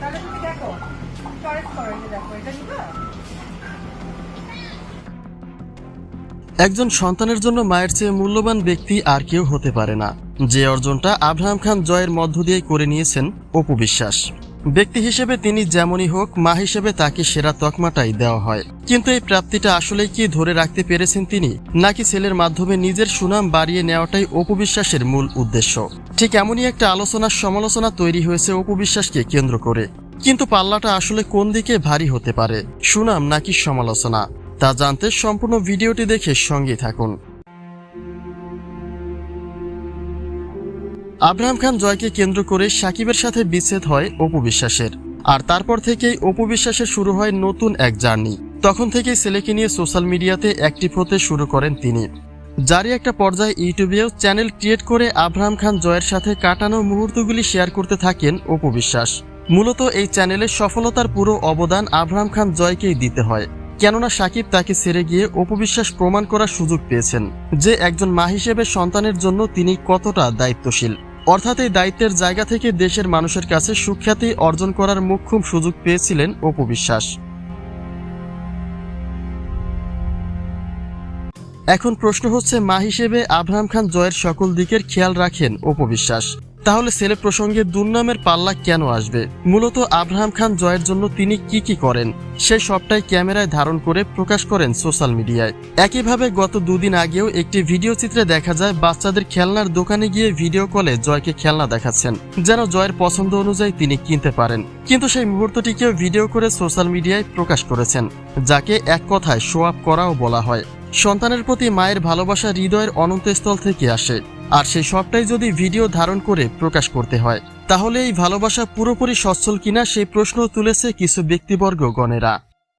তাহলে তুমি দেখো চয়েস করো এটা দেখো, এটা নিবা? একজন সন্তানের জন্য মায়ের চেয়ে মূল্যবান ব্যক্তি আর কেউ হতে পারে না। যে অর্জনটা আব্রাহাম খান জয়ের মধ্য দিয়ে করে নিয়েছেন অপু বিশ্বাস। ব্যক্তি হিসেবে তিনি যেমনই হোক, মা হিসেবে তাকে সেরা তকমাটাই দেওয়া হয়। কিন্তু এই প্রাপ্তিটা আসলেই কি ধরে রাখতে পেরেছেন তিনি? নাকি ছেলের মাধ্যমে নিজের সুনাম বাড়িয়ে নেওয়াটাই অপু বিশ্বাসের মূল উদ্দেশ্য? ঠিক এমনই একটা আলোচনার সমালোচনা তৈরি হয়েছে অপু বিশ্বাসকে কেন্দ্র করে। কিন্তু পাল্লাটা আসলে কোন দিকে ভারী হতে পারে? সুনাম নাকি সমালোচনা? তা জানতে সম্পূর্ণ ভিডিওটি দেখে সঙ্গে থাকুন। আব্রাহাম খান জয়কে কেন্দ্র করে সাকিবের সাথে বিচ্ছেদ হয় অপু বিশ্বাসের। আর তারপর থেকেই অপু বিশ্বাসের শুরু হয় নতুন এক জার্নি। তখন থেকেই ছেলেকে নিয়ে সোশ্যাল মিডিয়াতে অ্যাক্টিভ হতে শুরু করেন তিনি। যারই একটা পর্যায়ে ইউটিউবেও চ্যানেল ক্রিয়েট করে আব্রাহাম খান জয়ের সাথে কাটানো মুহূর্তগুলি শেয়ার করতে থাকেন অপু বিশ্বাস। মূলত এই চ্যানেলের সফলতার পুরো অবদান আব্রাহাম খান জয়কেই দিতে হয়। কেননা সাকিব তাকে ছেড়ে গিয়ে অপবিশ্বাস প্রমাণ করার সুযোগ পেয়েছেন যে একজন মা হিসেবে সন্তানের জন্য তিনি কতটা দায়িত্বশীল। অর্থাৎ এই দায়িত্বের জায়গা থেকে দেশের মানুষের কাছে সুখ্যাতি অর্জন করার মুখ্যম সুযোগ পেয়েছিলেন অপবিশ্বাস। এখন প্রশ্ন হচ্ছে, মা হিসেবে আব্রাহাম খান জয়ের সকল দিকের খেয়াল রাখেন অপবিশ্বাস। তাহলে ছেলে প্রসঙ্গে দুর্নামের পাল্লা কেন আসবে? মূলত আব্রাহাম খান জয়ের জন্য তিনি কি কি করেন? সে সবটাই ক্যামেরায় ধারণ করে প্রকাশ করেন সোশ্যাল মিডিয়ায়। একইভাবে গত দুদিন আগেও একটি ভিডিও চিত্রে দেখা যায়, বাচ্চাদের খেলনার দোকানে গিয়ে ভিডিও কলে জয়কে খেলনা দেখাচ্ছেন, যেন জয়ের পছন্দ অনুযায়ী তিনি কিনতে পারেন। কিন্তু সেই মুহূর্তটিকেও ভিডিও করে সোশ্যাল মিডিয়ায় প্রকাশ করেছেন, যাকে এক কথায় শো আপ করাও বলা হয়। সন্তানের প্রতি মায়ের ভালোবাসা হৃদয়ের অনন্তস্থল থেকে আসে। আর সেই সবটাই যদি ভিডিও ধারণ করে প্রকাশ করতে হয়, তাহলে এই ভালোবাসা পুরোপুরি সচ্ছল কিনা সেই প্রশ্ন তুলেছে কিছু ব্যক্তিবর্গ গণেরা।